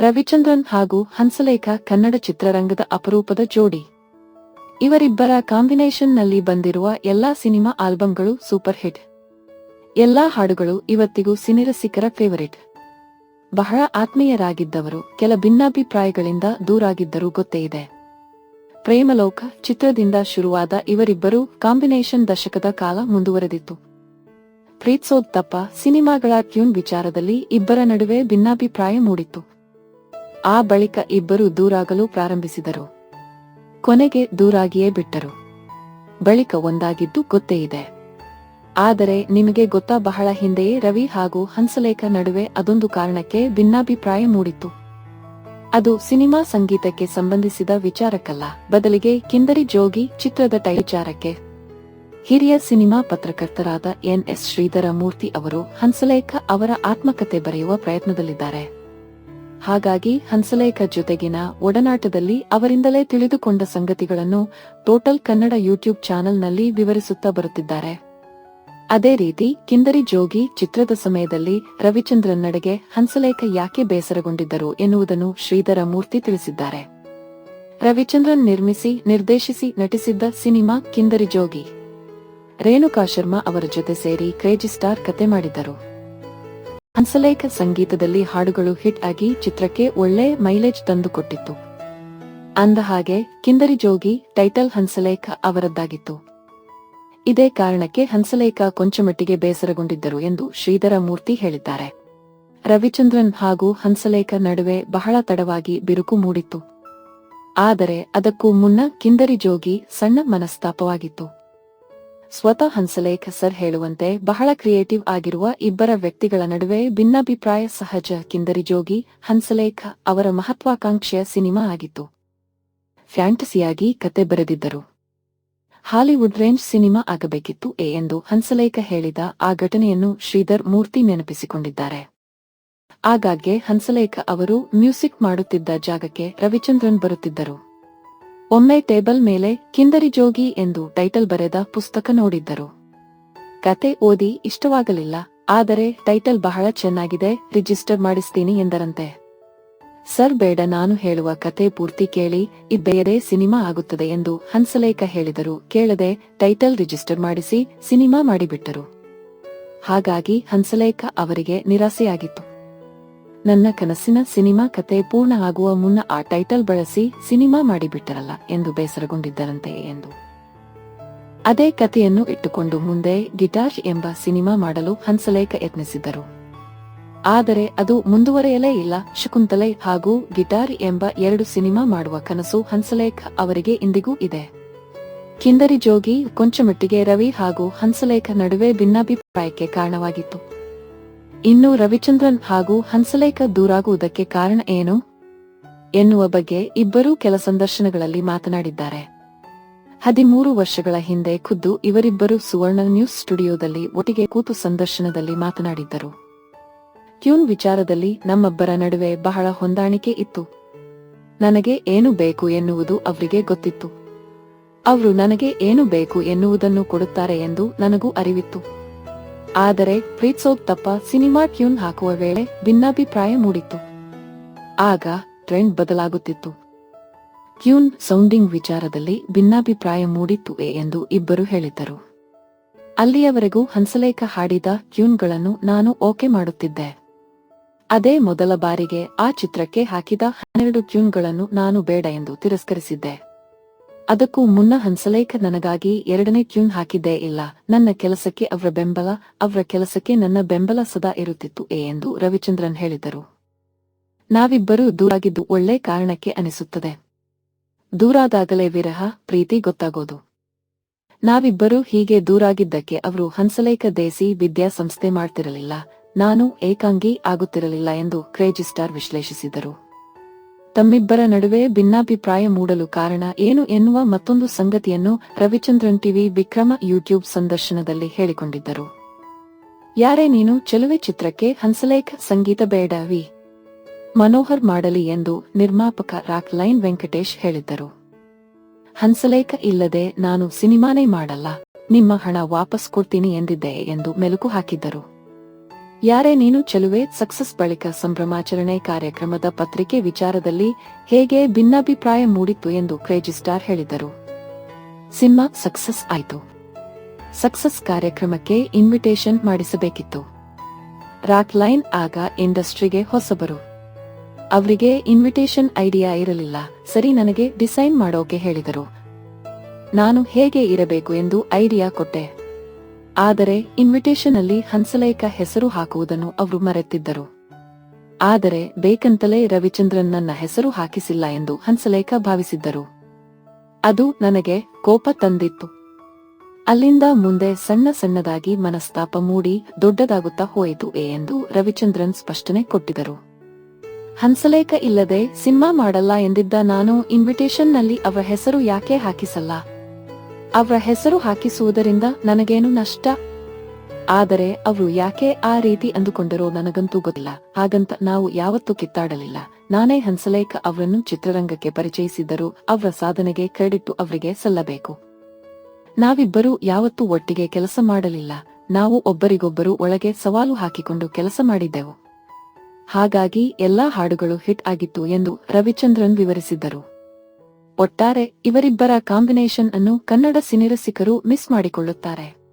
ರವಿಚಂದ್ರನ್ ಹಾಗೂ ಹಂಸಲೇಖ ಕನ್ನಡ ಚಿತ್ರರಂಗದ ಅಪರೂಪದ ಜೋಡಿ. ಇವರಿಬ್ಬರ ಕಾಂಬಿನೇಷನ್ನಲ್ಲಿ ಬಂದಿರುವ ಎಲ್ಲಾ ಸಿನಿಮಾ ಆಲ್ಬಂಗಳು ಸೂಪರ್ ಹಿಟ್. ಎಲ್ಲಾ ಹಾಡುಗಳು ಇವತ್ತಿಗೂ ಸಿನಿರಸಿಕರ ಫೇವರಿಟ್. ಬಹಳ ಆತ್ಮೀಯರಾಗಿದ್ದವರು, ಕೆಲ ಭಿನ್ನಾಭಿಪ್ರಾಯಗಳಿಂದ ದೂರಾಗಿದ್ದರೂ ಗೊತ್ತೇ ಇದೆ. ಪ್ರೇಮಲೋಕ ಚಿತ್ರದಿಂದ ಶುರುವಾದ ಇವರಿಬ್ಬರು ಕಾಂಬಿನೇಷನ್ ದಶಕದ ಕಾಲ ಮುಂದುವರೆದಿತ್ತು. ಪ್ರೀತ್ಸೋದ್ ತಪ್ಪ ಸಿನಿಮಾಗಳ ಟ್ಯೂನ್ ವಿಚಾರದಲ್ಲಿ ಇಬ್ಬರ ನಡುವೆ ಭಿನ್ನಾಭಿಪ್ರಾಯ ಮೂಡಿತ್ತು. ಆ ಬಳಿಕ ಇಬ್ಬರು ದೂರಾಗಲು ಪ್ರಾರಂಭಿಸಿದರು. ಕೊನೆಗೆ ದೂರಾಗಿಯೇ ಬಿಟ್ಟರು. ಬಳಿಕ ಒಂದಾಗಿದ್ದು ಗೊತ್ತೇ ಇದೆ. ಆದರೆ ನಿಮಗೆ ಗೊತ್ತಾ ಬಹಳ ಹಿಂದೆಯೇ ರವಿ ಹಾಗೂ ಹಂಸಲೇಖ ನಡುವೆ ಅದೊಂದು ಕಾರಣಕ್ಕೆ ಭಿನ್ನಾಭಿಪ್ರಾಯ ಮೂಡಿತ್ತು. ಅದು ಸಿನಿಮಾ ಸಂಗೀತಕ್ಕೆ ಸಂಬಂಧಿಸಿದ ವಿಚಾರಕ್ಕಲ್ಲ, ಬದಲಿಗೆ ಕಿಂದರಿ ಜೋಗಿ ಚಿತ್ರದ ಟೈ ವಿಚಾರಕ್ಕೆ. ಹಿರಿಯ ಸಿನಿಮಾ ಪತ್ರಕರ್ತರಾದ ಎನ್ ಎಸ್ ಶ್ರೀಧರ ಮೂರ್ತಿ ಅವರು ಹಂಸಲೇಖ ಅವರ ಆತ್ಮಕತೆ ಬರೆಯುವ ಪ್ರಯತ್ನದಲ್ಲಿದ್ದಾರೆ. ಹಾಗಾಗಿ ಹಂಸಲೇಖ ಜೊತೆಗಿನ ಒಡನಾಟದಲ್ಲಿ ಅವರಿಂದಲೇ ತಿಳಿದುಕೊಂಡ ಸಂಗತಿಗಳನ್ನು ಟೋಟಲ್ ಕನ್ನಡ ಯೂಟ್ಯೂಬ್ ಚಾನೆಲ್ನಲ್ಲಿ ವಿವರಿಸುತ್ತಾ ಬರುತ್ತಿದ್ದಾರೆ. ಅದೇ ರೀತಿ ಕಿಂದರಿ ಜೋಗಿ ಚಿತ್ರದ ಸಮಯದಲ್ಲಿ ರವಿಚಂದ್ರನ್ ನಡೆಗೆ ಹಂಸಲೇಖ ಯಾಕೆ ಬೇಸರಗೊಂಡಿದ್ದರು ಎನ್ನುವುದನ್ನು ಶ್ರೀಧರ ಮೂರ್ತಿ ತಿಳಿಸಿದ್ದಾರೆ. ರವಿಚಂದ್ರನ್ ನಿರ್ಮಿಸಿ, ನಿರ್ದೇಶಿಸಿ ನಟಿಸಿದ್ದ ಸಿನಿಮಾ ಕಿಂದರಿ ಜೋಗಿ. ರೇಣುಕಾ ಶರ್ಮಾ ಅವರ ಜೊತೆ ಸೇರಿ ಕ್ರೇಜಿ ಸ್ಟಾರ್ ಕತೆ ಮಾಡಿದ್ದರು. ಹಂಸಲೇಖ ಸಂಗೀತದಲ್ಲಿ ಹಾಡುಗಳು ಹಿಟ್ ಆಗಿ ಚಿತ್ರಕ್ಕೆ ಒಳ್ಳೆ ಮೈಲೇಜ್ ತಂದುಕೊಟ್ಟಿತ್ತು. ಅಂದ ಹಾಗೆ ಕಿಂದರಿ ಜೋಗಿ ಟೈಟಲ್ ಹಂಸಲೇಖ ಅವರದ್ದಾಗಿತ್ತು. ಇದೇ ಕಾರಣಕ್ಕೆ ಹಂಸಲೇಖ ಕೊಂಚಮಟ್ಟಿಗೆ ಬೇಸರಗೊಂಡಿದ್ದರು ಎಂದು ಶ್ರೀಧರ ಮೂರ್ತಿ ಹೇಳಿದ್ದಾರೆ. ರವಿಚಂದ್ರನ್ ಹಾಗೂ ಹಂಸಲೇಖ ನಡುವೆ ಬಹಳ ತಡವಾಗಿ ಬಿರುಕು ಮೂಡಿತ್ತು. ಆದರೆ ಅದಕ್ಕೂ ಮುನ್ನ ಕಿಂದರಿ ಜೋಗಿ ಸಣ್ಣ ಮನಸ್ತಾಪವಾಗಿತ್ತು. ಸ್ವತಃ ಹಂಸಲೇಖ ಸರ್ ಹೇಳುವಂತೆ ಬಹಳ ಕ್ರಿಯೇಟಿವ್ ಆಗಿರುವ ಇಬ್ಬರ ವ್ಯಕ್ತಿಗಳ ನಡುವೆ ಭಿನ್ನಾಭಿಪ್ರಾಯ ಸಹಜ ಕಿಂದರಿ ಜೋಗಿ ಹಂಸಲೇಖ ಅವರ ಮಹತ್ವಾಕಾಂಕ್ಷೆಯ ಸಿನಿಮಾ ಆಗಿತ್ತು. ಫ್ಯಾಂಟಸಿಯಾಗಿ ಕತೆ ಬರೆದಿದ್ದರು. ಹಾಲಿವುಡ್ ರೇಂಜ್ ಸಿನಿಮಾ ಆಗಬೇಕಿತ್ತು ಎ ಎಂದು ಹಂಸಲೇಖ ಹೇಳಿದ ಆ ಘಟನೆಯನ್ನು ಶ್ರೀಧರ್ ಮೂರ್ತಿ ನೆನಪಿಸಿಕೊಂಡಿದ್ದಾರೆ. ಆಗಾಗ್ಗೆ ಹಂಸಲೇಖ ಅವರು ಮ್ಯೂಸಿಕ್ ಮಾಡುತ್ತಿದ್ದ ಜಾಗಕ್ಕೆ ರವಿಚಂದ್ರನ್ ಬರುತ್ತಿದ್ದರು. ಒಮ್ಮೆ ಟೇಬಲ್ ಮೇಲೆ ಕಿಂದರಿ ಜೋಗಿ ಎಂದು ಟೈಟಲ್ ಬರೆದ ಪುಸ್ತಕ ನೋಡಿದ್ದರು. ಕತೆ ಓದಿ ಇಷ್ಟವಾಗಲಿಲ್ಲ, ಆದರೆ ಟೈಟಲ್ ಬಹಳ ಚೆನ್ನಾಗಿದೆ, ರಿಜಿಸ್ಟರ್ ಮಾಡಿಸ್ತೀನಿ ಎಂದರಂತೆ. ಸರ್, ಬೇಡ, ನಾನು ಹೇಳುವ ಕತೆ ಪೂರ್ತಿ ಕೇಳಿ ಇಬ್ಬೆಯದೇ ಸಿನಿಮಾ ಆಗುತ್ತದೆ ಎಂದು ಹಂಸಲೇಖ ಹೇಳಿದರು. ಕೇಳದೆ ಟೈಟಲ್ ರಿಜಿಸ್ಟರ್ ಮಾಡಿಸಿ ಸಿನಿಮಾ ಮಾಡಿಬಿಟ್ಟರು. ಹಾಗಾಗಿ ಹಂಸಲೇಖ ಅವರಿಗೆ ನಿರಾಸೆಯಾಗಿತ್ತು. ನನ್ನ ಕನಸಿನ ಸಿನಿಮಾ ಕತೆ ಪೂರ್ಣ ಆಗುವ ಮುನ್ನ ಆ ಟೈಟಲ್ ಬಳಸಿ ಸಿನಿಮಾ ಮಾಡಿಬಿಟ್ಟರಲ್ಲ ಎಂದು ಬೇಸರಗೊಂಡಿದ್ದರಂತೆ ಎಂದು. ಅದೇ ಕಥೆಯನ್ನು ಇಟ್ಟುಕೊಂಡು ಮುಂದೆ ಗಿಟಾರ್ ಎಂಬ ಸಿನಿಮಾ ಮಾಡಲು ಹಂಸಲೇಖ ಯತ್ನಿಸಿದ್ದರು. ಆದರೆ ಅದು ಮುಂದುವರೆಯಲೇ ಇಲ್ಲ. ಶಕುಂತಲೆ ಹಾಗೂ ಗಿಟಾರ್ ಎಂಬ ಎರಡು ಸಿನಿಮಾ ಮಾಡುವ ಕನಸು ಹಂಸಲೇಖ ಅವರಿಗೆ ಇಂದಿಗೂ ಇದೆ. ಕಿಂದರಿ ಜೋಗಿ ಕೊಂಚಮಟ್ಟಿಗೆ ರವಿ ಹಾಗೂ ಹಂಸಲೇಖ ನಡುವೆ ಭಿನ್ನಾಭಿಪ್ರಾಯಕ್ಕೆ ಕಾರಣವಾಗಿತ್ತು. ಇನ್ನು ರವಿಚಂದ್ರನ್ ಹಾಗೂ ಹಂಸಲೇಖ ದೂರಾಗುವುದಕ್ಕೆ ಕಾರಣ ಏನು? ಎನ್ನುವ ಬಗ್ಗೆ ಇಬ್ಬರೂ ಕೆಲ ಸಂದರ್ಶನಗಳಲ್ಲಿ ಮಾತನಾಡಿದ್ದಾರೆ. ಹದಿಮೂರು ವರ್ಷಗಳ ಹಿಂದೆ ಖುದ್ದು ಇವರಿಬ್ಬರು ಸುವರ್ಣ ನ್ಯೂಸ್ ಸ್ಟುಡಿಯೋದಲ್ಲಿ ಒಟ್ಟಿಗೆ ಕೂತು ಸಂದರ್ಶನದಲ್ಲಿ ಮಾತನಾಡಿದ್ದರು. ಟ್ಯೂನ್ ವಿಚಾರದಲ್ಲಿ ನಮ್ಮಬ್ಬರ ನಡುವೆ ಬಹಳ ಹೊಂದಾಣಿಕೆ ಇತ್ತು. ನನಗೆ ಏನು ಬೇಕು ಎನ್ನುವುದು ಅವರಿಗೆ ಗೊತ್ತಿತ್ತು. ಅವರು ನನಗೆ ಏನು ಬೇಕು ಎನ್ನುವುದನ್ನು ಕೊಡುತ್ತಾರೆ ಎಂದು ನನಗೂ ಅರಿವಿತ್ತು. ಆದರೆ ಪ್ರೀತ್ಸೋದ್ ತಪ್ಪ ಸಿನಿಮಾ ಟ್ಯೂನ್ ಹಾಕುವ ವೇಳೆ ಭಿನ್ನಾಭಿಪ್ರಾಯ ಮೂಡಿತ್ತು. ಆಗ ಟ್ರೆಂಡ್ ಬದಲಾಗುತ್ತಿತ್ತು. ಟ್ಯೂನ್ ಸೌಂಡಿಂಗ್ ವಿಚಾರದಲ್ಲಿ ಭಿನ್ನಾಭಿಪ್ರಾಯ ಮೂಡಿತ್ತು ಎಂದು ಇಬ್ಬರು ಹೇಳಿದ್ದರು ಅಲ್ಲಿಯವರೆಗೂ ಹಂಸಲೇಖ ಹಾಡಿದ ಟ್ಯೂನ್ಗಳನ್ನು ನಾನು ಓಕೆ ಮಾಡುತ್ತಿದ್ದೆ. ಅದೇ ಮೊದಲ ಬಾರಿಗೆ ಆ ಚಿತ್ರಕ್ಕೆ ಹಾಕಿದ ಹನ್ನೆರಡು ಟ್ಯೂನ್ಗಳನ್ನು ನಾನು ಬೇಡ ಎಂದು ತಿರಸ್ಕರಿಸಿದ್ದೆ. ಅದಕ್ಕೂ ಮುನ್ನ ಹಂಸಲೇಖ ನನಗಾಗಿ ಎರಡನೇ ಟ್ಯೂನ್ ಹಾಕಿದ್ದೇ ಇಲ್ಲ. ನನ್ನ ಕೆಲಸಕ್ಕೆ ಅವರ ಬೆಂಬಲ, ಅವರ ಕೆಲಸಕ್ಕೆ ನನ್ನ ಬೆಂಬಲ ಸದಾ ಇರುತ್ತಿತ್ತು ಎ ಎಂದು ರವಿಚಂದ್ರನ್ ಹೇಳಿದರು. ನಾವಿಬ್ಬರೂ ದೂರಾಗಿದ್ದು ಒಳ್ಳೆ ಕಾರಣಕ್ಕೆ ಅನಿಸುತ್ತದೆ. ದೂರಾದಾಗಲೇ ವಿರಹ, ಪ್ರೀತಿ ಗೊತ್ತಾಗೋದು. ನಾವಿಬ್ಬರೂ ಹೀಗೆ ದೂರಾಗಿದ್ದಕ್ಕೆ ಅವರು ಹಂಸಲೇಖ ದೇಸಿ ವಿದ್ಯಾಸಂಸ್ಥೆ ಮಾಡ್ತಿರಲಿಲ್ಲ. ನಾನು ಏಕಾಂಗಿ ಆಗುತ್ತಿರಲಿಲ್ಲ ಎಂದು ಕ್ರೇಜಿಸ್ಟಾರ್ ವಿಶ್ಲೇಷಿಸಿದರು. ತಮ್ಮಿಬ್ಬರ ನಡುವೆ ಭಿನ್ನಾಭಿಪ್ರಾಯ ಮೂಡಲು ಕಾರಣ ಏನು ಎನ್ನುವ ಮತ್ತೊಂದು ಸಂಗತಿಯನ್ನು ರವಿಚಂದ್ರನ್ ಟಿವಿ ವಿಕ್ರಮ ಯೂಟ್ಯೂಬ್ ಸಂದರ್ಶನದಲ್ಲಿ ಹೇಳಿಕೊಂಡಿದ್ದರು. ಯಾರೇ ನೀನು ಚೆಲುವೆ ಚಿತ್ರಕ್ಕೆ ಹಂಸಲೇಖ ಸಂಗೀತ ಬೇಡ ವಿ. ಮನೋಹರ್ ಮಾಡಲಿ ಎಂದು ನಿರ್ಮಾಪಕ ರಾಕ್ ಲೈನ್ ವೆಂಕಟೇಶ್ ಹೇಳಿದ್ದರು. ಹಂಸಲೇಖ ಇಲ್ಲದೆ ನಾನು ಸಿನಿಮಾನೇ ಮಾಡಲ್ಲ, ನಿಮ್ಮ ಹಣ ವಾಪಸ್ ಕೊಡ್ತೀನಿ ಎಂದಿದ್ದೆ ಎಂದು ಮೆಲುಕು ಹಾಕಿದ್ದರು. ಯಾರೇ ನೀನು ಚೆಲುವೆ ಸಕ್ಸಸ್ ಬಳಿಕ ಸಂಭ್ರಮಾಚರಣೆ ಕಾರ್ಯಕ್ರಮದ ಪತ್ರಿಕೆ ವಿಚಾರದಲ್ಲಿ ಹೇಗೆ ಭಿನ್ನಾಭಿಪ್ರಾಯ ಮೂಡಿತ್ತು ಎಂದು ಕ್ರೇಜಿಸ್ಟಾರ್ ಹೇಳಿದರು. ಸಿನಿಮಾ ಸಕ್ಸಸ್ ಆಯಿತು. ಸಕ್ಸಸ್ ಕಾರ್ಯಕ್ರಮಕ್ಕೆ ಇನ್ವಿಟೇಷನ್ ಮಾಡಿಸಬೇಕಿತ್ತು. ರಾಕ್ ಲೈನ್ ಆಗ ಇಂಡಸ್ಟ್ರಿಗೆ ಹೊಸಬರು. ಅವರಿಗೆ ಇನ್ವಿಟೇಷನ್ ಐಡಿಯಾ ಇರಲಿಲ್ಲ. ಸರಿ ನನಗೆ ಡಿಸೈನ್ ಮಾಡೋಕೆ ಹೇಳಿದರು. ನಾನು ಹೇಗೆ ಇರಬೇಕು ಎಂದು ಐಡಿಯಾ ಕೊಟ್ಟೆ. ಆದರೆ ಇನ್ವಿಟೇಷನ್ ಅಲ್ಲಿ ಹಂಸಲೇಖ ಹೆಸರು ಹಾಕುವುದನ್ನು ಅವರು ಮರೆತಿದ್ದರು. ಆದರೆ ಬೇಕಂತಲೇ ರವಿಚಂದ್ರನ್ ನನ್ನ ಹೆಸರು ಹಾಕಿಸಿಲ್ಲ ಎಂದು ಹಂಸಲೇಖ ಭಾವಿಸಿದ್ದರು. ಅದು ನನಗೆ ಕೋಪ ತಂದಿತ್ತು. ಅಲ್ಲಿಂದ ಮುಂದೆ ಸಣ್ಣ ಸಣ್ಣದಾಗಿ ಮನಸ್ತಾಪ ಮೂಡಿ ದೊಡ್ಡದಾಗುತ್ತಾ ಹೋಯಿತು ಏ ಎಂದು ರವಿಚಂದ್ರನ್ ಸ್ಪಷ್ಟನೆ ಕೊಟ್ಟಿದರು ಹಂಸಲೇಖ ಇಲ್ಲದೆ ಸಿನಿಮಾ ಮಾಡಲ್ಲ ಎಂದಿದ್ದ ನಾನು ಇನ್ವಿಟೇಷನ್ನಲ್ಲಿ ಅವರ ಹೆಸರು ಯಾಕೆ ಹಾಕಿಸಲ್ಲ? ಅವರ ಹೆಸರು ಹಾಕಿಸುವುದರಿಂದ ನನಗೇನು ನಷ್ಟ? ಆದರೆ ಅವರು ಯಾಕೆ ಆ ರೀತಿ ಅಂದುಕೊಂಡರೋ ನನಗಂತೂ ಗೊತ್ತಿಲ್ಲ. ಹಾಗಂತ ನಾವು ಯಾವತ್ತೂ ಕಿತ್ತಾಡಲಿಲ್ಲ. ನಾನೇ ಹಂಸಲೇಖ ಅವರನ್ನು ಚಿತ್ರರಂಗಕ್ಕೆ ಪರಿಚಯಿಸಿದ್ದರೂ ಅವರ ಸಾಧನೆಗೆ ಕ್ರೆಡಿಟ್ ಅವರಿಗೆ ಸಲ್ಲಬೇಕು. ನಾವಿಬ್ಬರೂ ಯಾವತ್ತೂ ಒಟ್ಟಿಗೆ ಕೆಲಸ ಮಾಡಲಿಲ್ಲ. ನಾವು ಒಬ್ಬರಿಗೊಬ್ಬರು ಒಳಗೆ ಸವಾಲು ಹಾಕಿಕೊಂಡು ಕೆಲಸ ಮಾಡಿದ್ದೆವು. ಹಾಗಾಗಿ ಎಲ್ಲಾ ಹಾಡುಗಳು ಹಿಟ್ ಆಗಿತ್ತು ಎಂದು ರವಿಚಂದ್ರನ್ ವಿವರಿಸಿದ್ದರು. ಒಟ್ಟಾರೆ ಇವರಿಬ್ಬರ ಕಾಂಬಿನೇಷನ್ ಅನ್ನು ಕನ್ನಡ ಸಿನಿರಸಿಕರು ಮಿಸ್ ಮಾಡಿಕೊಳ್ಳುತ್ತಾರೆ.